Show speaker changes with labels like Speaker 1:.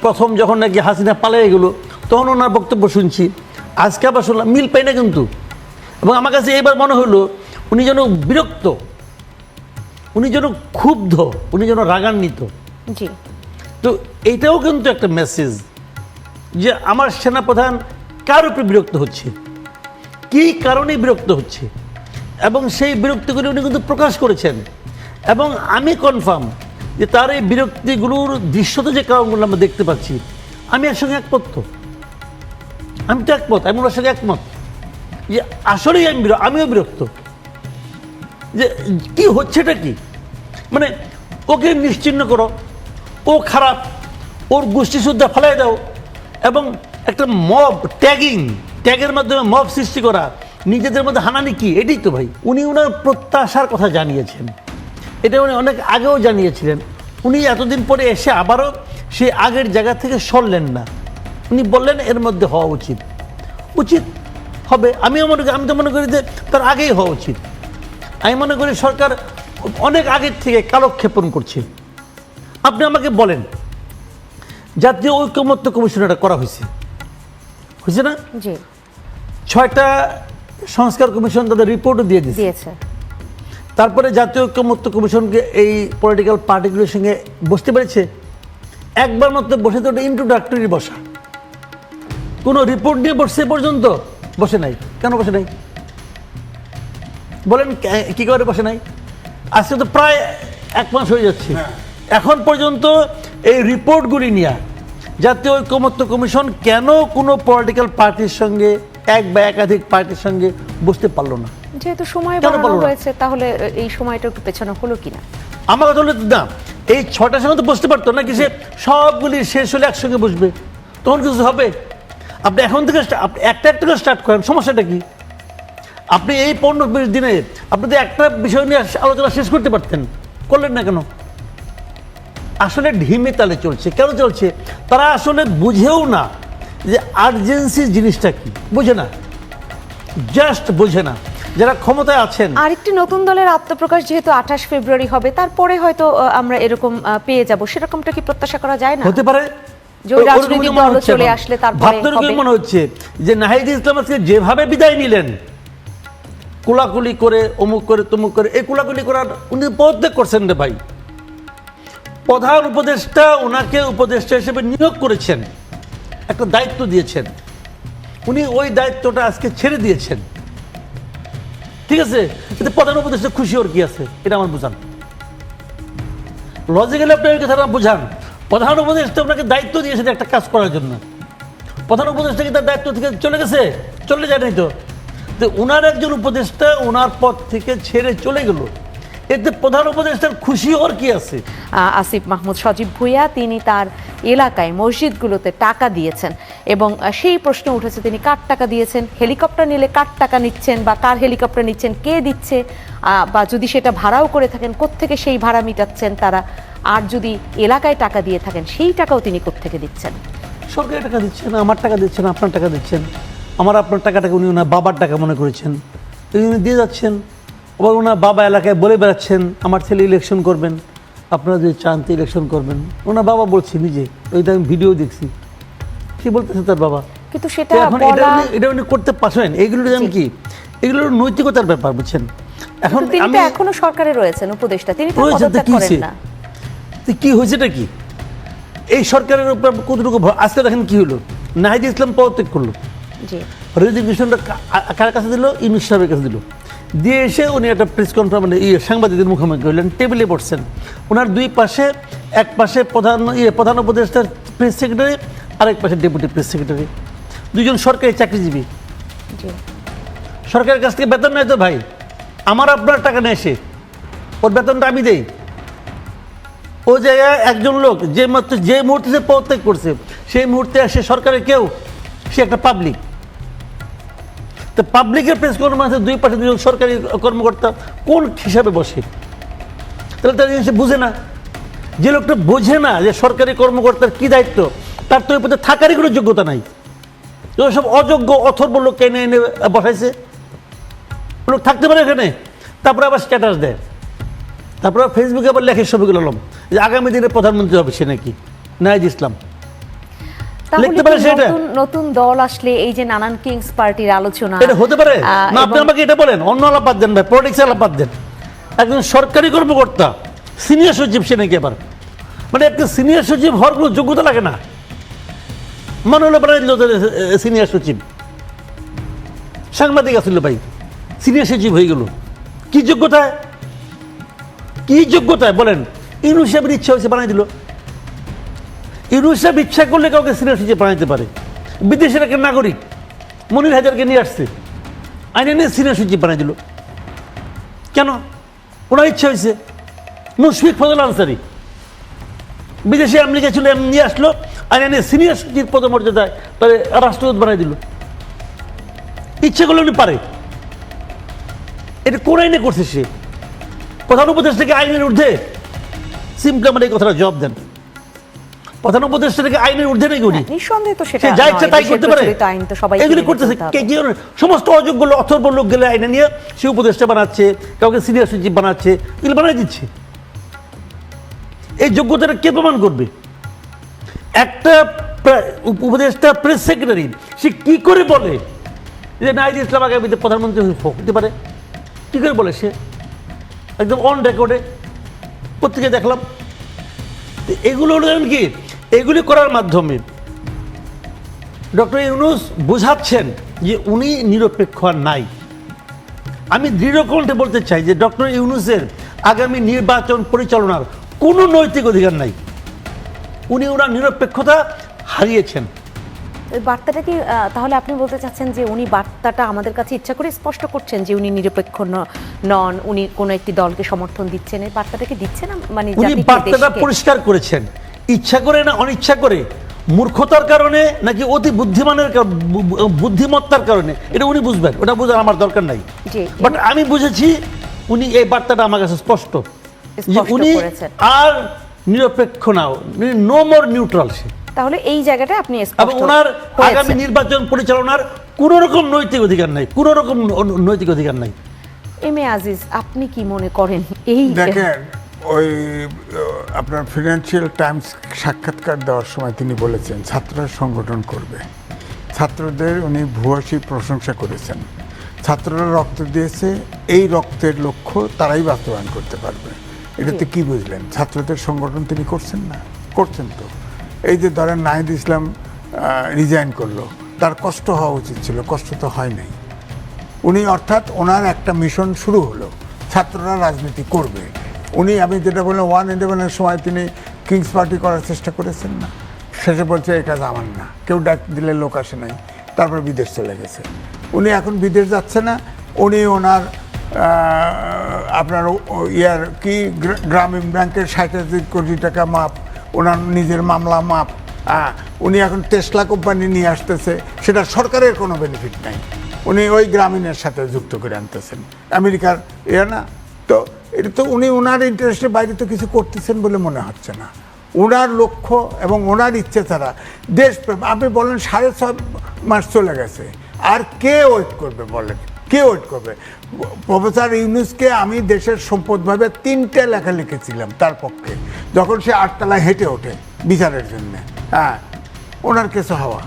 Speaker 1: প্রথম যখন নাকি হাসিনা পালিয়ে গেলো তখন ওনার বক্তব্য শুনছি। আজকে আবার শুনলাম মিল পাই না কিন্তু। এবং আমার কাছে এবার মনে হলো উনি যেন বিরক্ত উনি যেন ক্ষুব্ধ উনি যেন রাগান্বিত।
Speaker 2: জি।
Speaker 1: তো এইটাও কিন্তু একটা মেসেজ যে আমার সেনাপ্রধান কার উপরে বিরক্ত হচ্ছে? কী কারণে বিরক্ত হচ্ছে? এবং সেই বিরক্তিগুলি উনি কিন্তু প্রকাশ করেছেন। এবং আমি কনফার্ম যে তার এই বিরক্তিগুলোর দৃশ্যত যে কারণগুলো আমরা দেখতে পাচ্ছি, আমি এর সঙ্গে একমত তো। আমি তো একমত, আমি ওনার সঙ্গে একমত। যে আসলেই আমি আমিও বিরক্ত। যে কি হচ্ছেটা কি? মানে ওকে নিশ্চিন্ন করো, ও খারাপ, ওর গোষ্ঠী শুদ্ধা ফেলাই দাও, এবং একটা মব ট্যাগিং, ট্যাগের মাধ্যমে মব সৃষ্টি করা, নিজেদের মধ্যে হানানি কি? এটাই তো ভাই। উনি ওনার প্রত্যাশার কথা জানিয়েছেন। এটা উনি অনেক আগেও জানিয়েছিলেন। উনি এতদিন পরে এসে আবারও সেই আগের জায়গা থেকে সরলেন না। উনি বললেন এর মধ্যে হওয়া উচিত। উচিত হবে। আমিও মনে করি আমি তো মনে করি যে তার আগেই হওয়া উচিত। আমি মনে করি সরকার অনেক আগের থেকে কালক্ষেপণ করছে। আপনি আমাকে বলেন জাতীয় ঐক্যমত্য কমিশন এটা করা হয়েছে। হয়েছে না? ছয়টা সংস্কার কমিশন তাদের রিপোর্টও দিয়ে দিয়েছে।
Speaker 2: দিয়েছে।
Speaker 1: তারপরে জাতীয় ঐক্যমত্য কমিশনকে এই পলিটিক্যাল পার্টিগুলোর সঙ্গে বসতে পেরেছে। একবার মাত্র বসে তো ওটা ইন্ট্রোডাক্টরি বসা। কোনো রিপোর্ট নিয়ে বসছে পর্যন্ত বসে নাই। কেন বসে নাই? বলেন কে- কি করে বসে নাই? আজকে তো প্রায় এক মাস হয়ে যাচ্ছে। এখন পর্যন্ত এই রিপোর্টগুলি নিয়ে জাতীয় ঐক্যমত্য কমিশন কেন কোনো পলিটিক্যাল পার্টির সঙ্গে এক বা একাধিক পার্টির সঙ্গে বসতে পারল না?
Speaker 2: যেহেতু সময় বাড়ানো হয়েছে তাহলে এই সময়টা একটু পেছানো হলো কিনা?
Speaker 1: আমার কথা হলো না এই ছটার সময় তো বসতে পারতো না কি সে সবগুলি শেষ হলে একসঙ্গে বসবে? তখন কিছু হবে? আপনি এখন থেকে একটা একটা করে স্টার্ট করেন সমস্যাটা কি? আপনি এই পনেরো বিশ দিনে আপনি তো একটা বিষয় নিয়ে আলোচনা শেষ করতে পারতেন। করলেন না কেন? আসলে ঢিমে তালে চলছে। কেন চলছে? তারা আসলে বুঝেও না যে আর্জেন্সি জিনিসটা কি। বুঝে না। জাস্ট বোঝে না। যারা ক্ষমতায় আছেন।
Speaker 2: আরেকটি নতুন দলের আত্মপ্রকাশ যেহেতু আঠাশ ফেব্রুয়ারি হবে তারপরে হয়তো আমরা এরকম পেয়ে যাব। সেরকমটা কি প্রত্যাশা করা যায় না?
Speaker 1: হতে পারে।
Speaker 2: চলে আসলে তারপরে।
Speaker 1: মনে হচ্ছে যে নাহিদ ইসলাম আজকে যেভাবে বিদায় নিলেন কোলাকুলি করে অমুক করে তমুক করে এই কোলাকুলি করার উনি পদত্যাগ করছেন রে ভাই। প্রধান উপদেষ্টা ওনাকে উপদেষ্টা হিসেবে নিয়োগ করেছেন একটা দায়িত্ব দিয়েছেন। উনি ওই দায়িত্বটা আজকে ছেড়ে দিয়েছেন। ঠিক আছে? এতে প্রধান উপদেষ্টা খুশি ওর কি আছে? এটা আমার বোঝান। লজিক্যালি আপনি কথাটা বুঝান। প্রধান উপদেষ্টা ওনাকে দায়িত্ব দিয়েছেন একটা কাজ করার জন্য। প্রধান উপদেষ্টা কি তার দায়িত্ব থেকে চলে গেছে? চলে যায় নাই তো। তো ওনার একজন উপদেষ্টা ওনার পদ থেকে ছেড়ে চলে গেল। এতে প্রধান উপদেষ্টার খুশি ওর কি আছে?
Speaker 2: আসিফ মাহমুদ সজীব ভুইয়া, তিনি তার এলাকায় মসজিদগুলোতে টাকা দিয়েছেন। এবং সেই প্রশ্ন উঠেছে, তিনি কার টাকা দিয়েছেন? হেলিকপ্টার নিলে কার টাকা নিচ্ছেন বা কার হেলিকপ্টার নিচ্ছেন? কে দিচ্ছে? বা যদি সেটা ভাড়াও করে থাকেন, কোত্থেকে সেই ভাড়া মিটাচ্ছেন তারা? আর যদি এলাকায় টাকা দিয়ে থাকেন, সেই টাকাও তিনি কোত্থেকে দিচ্ছেন?
Speaker 1: সরকারি টাকা দিচ্ছেন, আমার টাকা দিচ্ছেন, আপনার টাকা দিচ্ছেন, আমার আপনার টাকাটাকে উনি ওনার বাবার টাকা মনে করেছেন। উনি দিয়ে যাচ্ছেন, আবার ওনার বাবা এলাকায় বলে বেড়াচ্ছেন, আমার ছেলে ইলেকশন করবেন, আপনারা যদি চান ইলেকশন করবেন। ওনার বাবা বলছে নিজে, ওইটা আমি ভিডিও দেখছি। কি বলতেছে তার বাবা?
Speaker 2: কিন্তু সেটা
Speaker 1: এখন এটা উনি এটা উনি করতে পারছেন। এগুলো জানেন কি? এগুলো নৈতিকতার ব্যাপার বুঝছেন? এখন
Speaker 2: তিনি এখনও সরকারে রয়েছেন উপদেষ্টা। তিনি তো পদত্যাগ করেন? না।
Speaker 1: কি হয়েছেটা কি? এই সরকারের উপর কতটুকু আজকে দেখেন কি হলো? নাহিদ ইসলাম পদত্যাগ করল। রেজিগনেশনটা কার কাছে দিল? ইউনুস সাহেবের কাছে দিল। দিয়ে এসে উনি একটা প্রেস কনফারেন্স মানে ইয়ে সাংবাদিকদের মুখোমুখি হলেন টেবিলে বসছেন। ওনার দুই পাশে এক পাশে প্রধান ইয়ে প্রধান উপদেষ্টার প্রেস সেক্রেটারি আরেক পাশে ডেপুটি প্রেস সেক্রেটারি। দুজন সরকারি চাকরিজীবী। সরকারের কাছ থেকে বেতন নেয় তো ভাই। আমার আপনার টাকা নেয় সে। ওর বেতনটা আমি দেই। ও জায়গায় একজন লোক যে মাত্র যে মুহূর্তে সে পদত্যাগ করছে সেই মুহূর্তে সে সরকারের কেউ সে একটা পাবলিক তো পাবলিকের প্রেস কর্মকর্তা দুই পাশে দুজন সরকারি কর্মকর্তা কোন হিসাবে বসে? তাহলে তার জিনিস বুঝে না। যে লোকটা বোঝে না যে সরকারি কর্মকর্তার কি দায়িত্ব তার তো পথে থাকারই কোনো যোগ্যতা নাই। সব অযোগ্য অথর্ব লোককে এনে এনে বসাইছে। লোক থাকতে পারে এখানে। তারপরে আবার স্ট্যাটাস দেয়। তারপরে ফেসবুকে আবার লেখে ছবিগুলো আলম যে আগামী দিনে প্রধানমন্ত্রী হবে সে নাকি? নাইজ ইসলাম।
Speaker 2: তাহলে
Speaker 1: লিখতে পারে সেটা
Speaker 2: নতুন দল আসলে এই যে নানান কিংস পার্টির আলোচনা?
Speaker 1: এটা হতে পারে? না আপনি আমাকে এটা বলেন। অন্য আলাপাত দেন ভাই পলিটিক্স আলাপাত দেন। একজন সরকারি কর্মকর্তা সিনিয়র সচিব সে নাকি এবার মানে একটা সিনিয়র সচিব হওয়ার কোনো যোগ্যতা লাগে না। মনে হলো সিনিয়র সচিব। সাংবাদিক আসছিল ভাই। সিনিয়র সচিব হয়ে গেল। কি যোগ্যতায়? কি যোগ্যতায়? বলেন। ইনু সাহেবের ইচ্ছা হয়েছে বানাই দিল। ইনু সাহেব ইচ্ছা করলে কাউকে সিনিয়র সচিব বানাইতে পারে। বিদেশের একটা নাগরিক মনির হাজারকে নিয়ে আসছে। আইনে নিয়ে সিনিয়র সচিব বানাই দিল। কেন? ওনার ইচ্ছা হয়েছে। মুশফিক ফজল আনসারি। বিদেশে আমেরিকা ছিল এমনি আসলো। আইনে নিয়ে সিনিয়র সচিব পদমর্যাদায় তাহলে রাষ্ট্রদূত বানাই দিল। ইচ্ছে করলে উনি পারে। এটা কোন আইনে করছে সে? প্রধান উপদেষ্টাকে আইনের ঊর্ধ্বে? সিম্পলি আমার এই কথাটা জবাব দেন। প্রধান উপদেষ্টাকে আইনের ঊর্ধ্বে নাকি উনি?
Speaker 2: নিঃসন্দেহে তো সেটা
Speaker 1: যা ইচ্ছা তাই করতে পারে।
Speaker 2: আইন তো সবাই
Speaker 1: এগুলি করতেছে কে? কি সমস্ত অযোগ্য লোক, অথর্ব লোক গেলে আইনে নিয়ে সে উপদেষ্টা বানাচ্ছে কাউকে সিনিয়র সচিব বানাচ্ছে এগুলো বানাই দিচ্ছে। এই যোগ্যতাটা কে প্রমাণ করবে? একটা উপদেষ্টা প্রেস সেক্রেটারি সে কি করে বলে যে নাইদ ইসলাম আগামীতে প্রধানমন্ত্রী হতে- পারে। কি করে বলে সে? একদম অন রেকর্ডে পত্রিকায় দেখলাম। এগুলো হলো জানেন কি? এগুলি করার মাধ্যমে ডক্টর ইউনুস বোঝাচ্ছেন যে উনি নিরপেক্ষ আর নাই। আমি দৃঢ় কণ্ঠে বলতে চাই যে ডক্টর ইউনুসের আগামী নির্বাচন পরিচালনার কোনো নৈতিক অধিকার নাই। উনি ওনার নিরপেক্ষতা হারিয়েছেন।
Speaker 2: ওই বার্তাটা কি তাহলে আপনি বলতে চাচ্ছেন যে উনি বার্তাটা আমাদের কাছে ইচ্ছা করে স্পষ্ট করছেন যে উনি নিরপেক্ষ নন উনি কোনো একটি দলকে সমর্থন দিচ্ছেন এই বার্তাটা কি দিচ্ছেন মানে
Speaker 1: উনি বার্তাটা পরিষ্কার করেছেন। ইচ্ছা করে না অনিচ্ছা করে? মূর্খতার কারণে নাকি অতি বুদ্ধিমানের বুদ্ধিমত্তার কারণে? এটা উনি বুঝবেন ওটা বোঝার আমার দরকার নাই। বাট আমি বুঝেছি উনি এই বার্তাটা আমার কাছে স্পষ্ট। যে উনি আর নিরপেক্ষ না নো মোর নিউট্রাল সে
Speaker 2: তাহলে এই জায়গাটা আপনি
Speaker 1: এবং ওনার। আগামী নির্বাচন পরিচালনার কোনো রকম নৈতিক অধিকার নাই কোনো রকম নৈতিক অধিকার নাই।
Speaker 2: এম এ আজিজ আপনি কি মনে করেন এই
Speaker 3: দেখেন ওই আপনার ফিনান্সিয়াল টাইমস সাক্ষাৎকার দেওয়ার সময় তিনি বলেছেন ছাত্ররা সংগঠন করবে। ছাত্রদের উনি ভূয়সী প্রশংসা করেছেন। ছাত্ররা রক্ত দিয়েছে এই রক্তের লক্ষ্য তারাই বাস্তবায়ন করতে পারবে। এটাতে কি বুঝলেন? ছাত্রদের সংগঠন তিনি করছেন না? করছেন তো। এই যে ধরেন নাহিদ ইসলাম রিজাইন করল, তার কষ্ট হওয়া উচিত ছিল, কষ্ট তো হয় নাই। উনি অর্থাৎ ওনার একটা মিশন শুরু হলো, ছাত্ররা রাজনীতি করবে। উনি, আমি যেটা বললাম ওয়ান ইলেভেনের সময় তিনি কিংস পার্টি করার চেষ্টা করেছেন না। শেষে বলছে, এই কাজ আমার না। কেউ ডাক দিলে লোক আসে নাই। তারপর বিদেশ চলে গেছে। উনি এখন বিদেশ যাচ্ছে না। উনি ওনার আপনার ইয়ার কি গ্রা- গ্রামীণ ব্যাংকের ষাটাত্তর কোটি টাকা মাপ, ওনার নিজের মামলা মাপ উনি এখন টেসলা কোম্পানি নিয়ে আসতেছে, সেটা সরকারের কোনো বেনিফিট নাই। উনি ওই গ্রামীণের সাথে যুক্ত করে আনতেছেন। আমেরিকার ইয়ে না, তো এটা তো উনি ওনার ইন্টারেস্টের বাইরে তো কিছু করতেছেন বলে মনে হচ্ছে না। ওনার লক্ষ্য এবং ওনার ইচ্ছে ছাড়া দেশপ্রেম আপনি বলেন সাড়ে ছয় মাস চলে গেছে, আর কে ওয়েট করবে বলেন? কে ওয়েট করবে? প্রফেসর ইউনুসকে আমি দেশের সম্পদভাবে তিনটে লেখা লিখেছিলাম তার পক্ষে, যখন সে আটতলায় হেঁটে ওঠে বিচারের জন্যে। হ্যাঁ ওনার কিছু হওয়া।